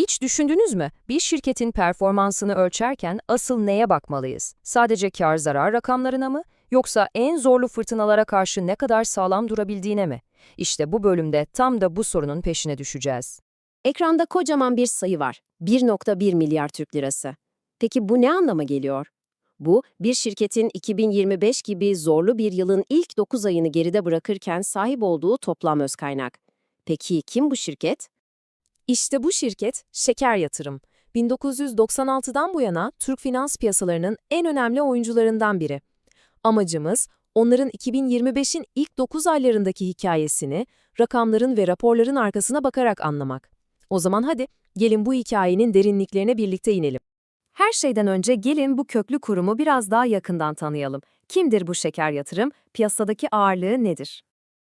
Hiç düşündünüz mü? Bir şirketin performansını ölçerken asıl neye bakmalıyız? Sadece kar zarar rakamlarına mı? Yoksa en zorlu fırtınalara karşı ne kadar sağlam durabildiğine mi? İşte bu bölümde tam da bu sorunun peşine düşeceğiz. Ekranda kocaman bir sayı var. 1.1 milyar Türk lirası. Peki bu ne anlama geliyor? Bu, bir şirketin 2025 gibi zorlu bir yılın ilk 9 ayını geride bırakırken sahip olduğu toplam öz kaynak. Peki kim bu şirket? İşte bu şirket Şeker Yatırım. 1996'dan bu yana Türk finans piyasalarının en önemli oyuncularından biri. Amacımız, onların 2025'in ilk 9 aylarındaki hikayesini, rakamların ve raporların arkasına bakarak anlamak. O zaman hadi, gelin bu hikayenin derinliklerine birlikte inelim. Her şeyden önce gelin bu köklü kurumu biraz daha yakından tanıyalım. Kimdir bu şeker yatırım? Piyasadaki ağırlığı nedir?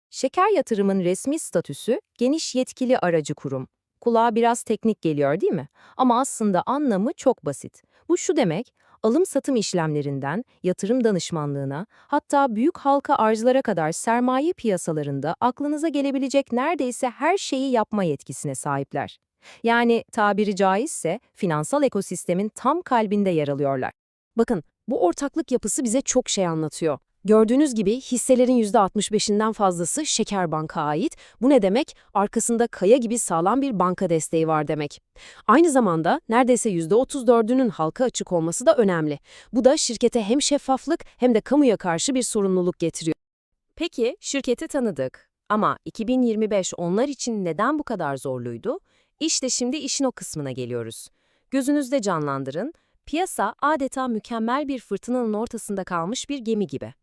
Şeker yatırımın resmi statüsü geniş yetkili aracı kurum. Kulağa biraz teknik geliyor değil mi? Ama aslında anlamı çok basit. Bu şu demek, alım-satım işlemlerinden yatırım danışmanlığına, hatta büyük halka arzlara kadar sermaye piyasalarında aklınıza gelebilecek neredeyse her şeyi yapma yetkisine sahipler. Yani tabiri caizse finansal ekosistemin tam kalbinde yer alıyorlar. Bakın, bu ortaklık yapısı bize çok şey anlatıyor. Gördüğünüz gibi hisselerin %65'inden fazlası Şeker Bank'a ait. Bu ne demek? Arkasında kaya gibi sağlam bir banka desteği var demek. Aynı zamanda neredeyse %34'ünün halka açık olması da önemli. Bu da şirkete hem şeffaflık hem de kamuya karşı bir sorumluluk getiriyor. Peki, şirketi tanıdık. Ama 2025 onlar için neden bu kadar zorluydu? İşte şimdi işin o kısmına geliyoruz. Gözünüzde canlandırın, piyasa adeta mükemmel bir fırtınanın ortasında kalmış bir gemi gibi.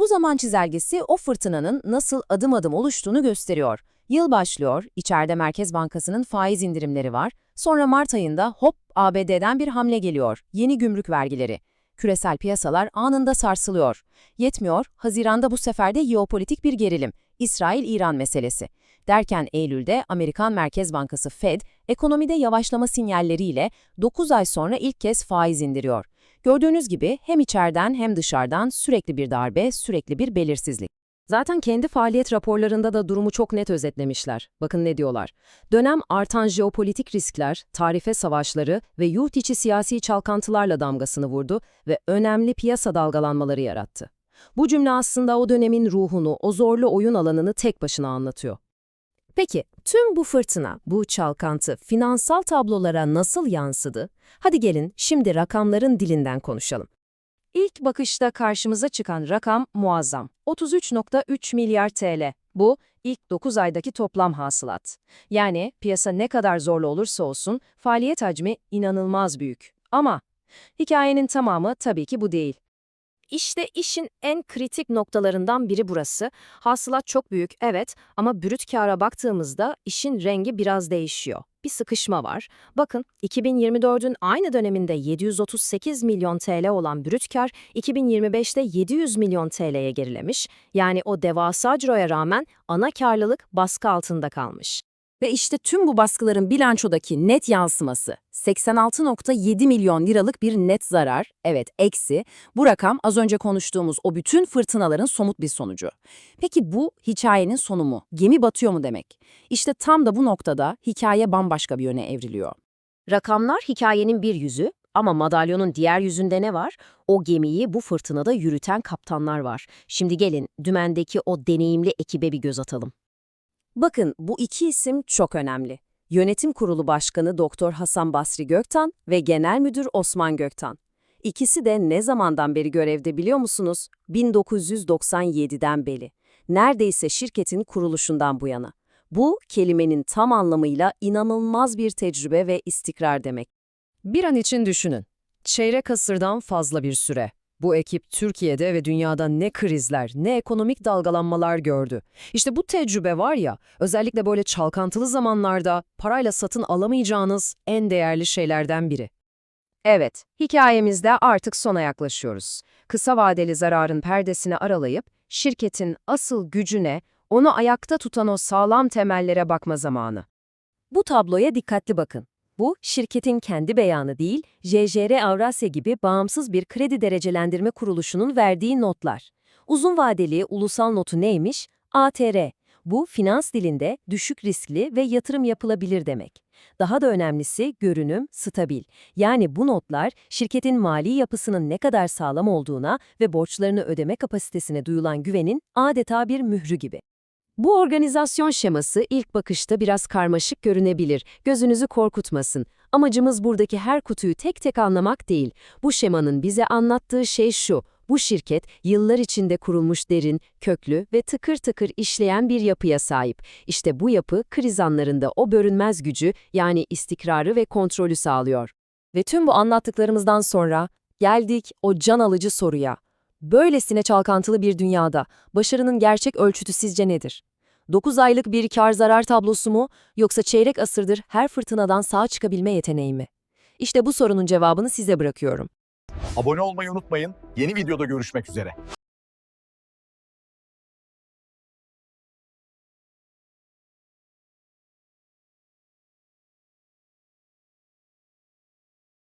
Bu zaman çizelgesi o fırtınanın nasıl adım adım oluştuğunu gösteriyor. Yıl başlıyor, içeride Merkez Bankası'nın faiz indirimleri var. Sonra Mart ayında hop ABD'den bir hamle geliyor, yeni gümrük vergileri. Küresel piyasalar anında sarsılıyor. Yetmiyor, Haziran'da bu sefer de jeopolitik bir gerilim, İsrail-İran meselesi. Derken Eylül'de Amerikan Merkez Bankası Fed, ekonomide yavaşlama sinyalleriyle 9 ay sonra ilk kez faiz indiriyor. Gördüğünüz gibi hem içeriden hem dışarıdan sürekli bir darbe, sürekli bir belirsizlik. Zaten kendi faaliyet raporlarında da durumu çok net özetlemişler. Bakın ne diyorlar. Dönem artan jeopolitik riskler, tarife savaşları ve yurt içi siyasi çalkantılarla damgasını vurdu ve önemli piyasa dalgalanmaları yarattı. Bu cümle aslında o dönemin ruhunu, o zorlu oyun alanını tek başına anlatıyor. Peki, tüm bu fırtına, bu çalkantı finansal tablolara nasıl yansıdı? Hadi gelin şimdi rakamların dilinden konuşalım. İlk bakışta karşımıza çıkan rakam muazzam. 33.3 milyar TL. Bu, ilk 9 aydaki toplam hasılat. Yani piyasa ne kadar zorlu olursa olsun faaliyet hacmi inanılmaz büyük. Ama hikayenin tamamı tabii ki bu değil. İşte işin en kritik noktalarından biri burası. Hasılat çok büyük, evet ama brüt kâra baktığımızda işin rengi biraz değişiyor. Bir sıkışma var. Bakın 2024'ün aynı döneminde 738 milyon TL olan brüt kâr 2025'te 700 milyon TL'ye gerilemiş. Yani o devasa ciroya rağmen ana karlılık baskı altında kalmış. Ve işte tüm bu baskıların bilançodaki net yansıması 86.7 milyon liralık bir net zarar, evet eksi, bu rakam az önce konuştuğumuz o bütün fırtınaların somut bir sonucu. Peki bu hikayenin sonu mu? Gemi batıyor mu demek? İşte tam da bu noktada hikaye bambaşka bir yöne evriliyor. Rakamlar hikayenin bir yüzü ama madalyonun diğer yüzünde ne var? O gemiyi bu fırtınada yürüten kaptanlar var. Şimdi gelin dümendeki o deneyimli ekibe bir göz atalım. Bakın bu iki isim çok önemli. Yönetim Kurulu Başkanı Doktor Hasan Basri Göktan ve Genel Müdür Osman Göktan. İkisi de ne zamandan beri görevde biliyor musunuz? 1997'den beri. Neredeyse şirketin kuruluşundan bu yana. Bu kelimenin tam anlamıyla inanılmaz bir tecrübe ve istikrar demek. Bir an için düşünün. Çeyrek asırdan fazla bir süre. Bu ekip Türkiye'de ve dünyada ne krizler, ne ekonomik dalgalanmalar gördü. İşte bu tecrübe var ya, özellikle böyle çalkantılı zamanlarda parayla satın alamayacağınız en değerli şeylerden biri. Evet, hikayemizde artık sona yaklaşıyoruz. Kısa vadeli zararın perdesini aralayıp, şirketin asıl gücüne, onu ayakta tutan o sağlam temellere bakma zamanı. Bu tabloya dikkatli bakın. Bu, şirketin kendi beyanı değil, JJR Avrasya gibi bağımsız bir kredi derecelendirme kuruluşunun verdiği notlar. Uzun vadeli ulusal notu neymiş? ATR. Bu, finans dilinde düşük riskli ve yatırım yapılabilir demek. Daha da önemlisi görünüm stabil. Yani bu notlar şirketin mali yapısının ne kadar sağlam olduğuna ve borçlarını ödeme kapasitesine duyulan güvenin adeta bir mührü gibi. Bu organizasyon şeması ilk bakışta biraz karmaşık görünebilir, gözünüzü korkutmasın. Amacımız buradaki her kutuyu tek tek anlamak değil. Bu şemanın bize anlattığı şey şu, bu şirket yıllar içinde kurulmuş derin, köklü ve tıkır tıkır işleyen bir yapıya sahip. İşte bu yapı kriz anlarında o bölünmez gücü yani istikrarı ve kontrolü sağlıyor. Ve tüm bu anlattıklarımızdan sonra geldik o can alıcı soruya. Böylesine çalkantılı bir dünyada başarının gerçek ölçütü sizce nedir? 9 aylık bir kar zarar tablosu mu yoksa çeyrek asırdır her fırtınadan sağ çıkabilme yeteneği mi? İşte bu sorunun cevabını size bırakıyorum. Abone olmayı unutmayın. Yeni videoda görüşmek üzere.